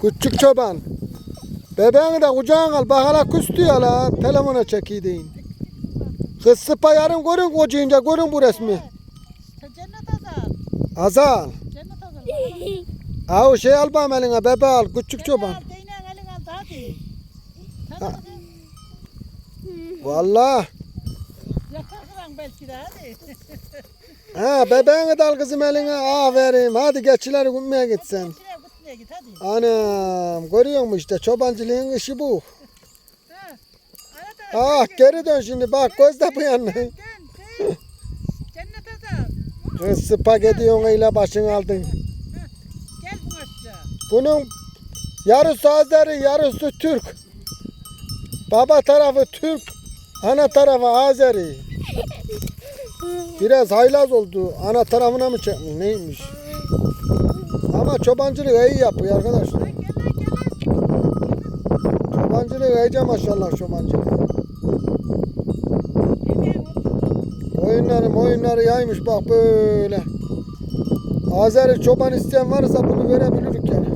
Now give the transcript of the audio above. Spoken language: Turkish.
Küçük çoban. Bebeğini de kucağına al. Bak hala küstü ya la. Telefona çekiydeyin. Kız sıpa yarın görün kocayınca görün bu resmi. Cennet azal. Azal. Cennet azal. O şey al bana eline bebe al. Küçük çoban. Vallahi. Yakarsın belki de hadi. Ha bebeğini de al kızım eline. Aferin. Hadi geçileri gümmeye git gitmeye git hadi. Anam görüyor musun işte çobancılığın işi bu. Ha. Arada Ah geri dön şimdi bak gözde bu yanına. dön dön. Kız spagetti ile başını aldın. Gel bu aşağı. Bunun yarısı Azeri yarısı Türk. Baba tarafı Türk. Ana tarafı Azeri. Biraz haylaz oldu. Ana tarafına mı çekmiş neymiş? Ama çobancılık iyi yapıyor arkadaşlar. Çobancılık iyice maşallah çobancılık. Oyunları oyunları yaymış bak böyle. Azeri çoban isteyen varsa bunu verebiliriz yani.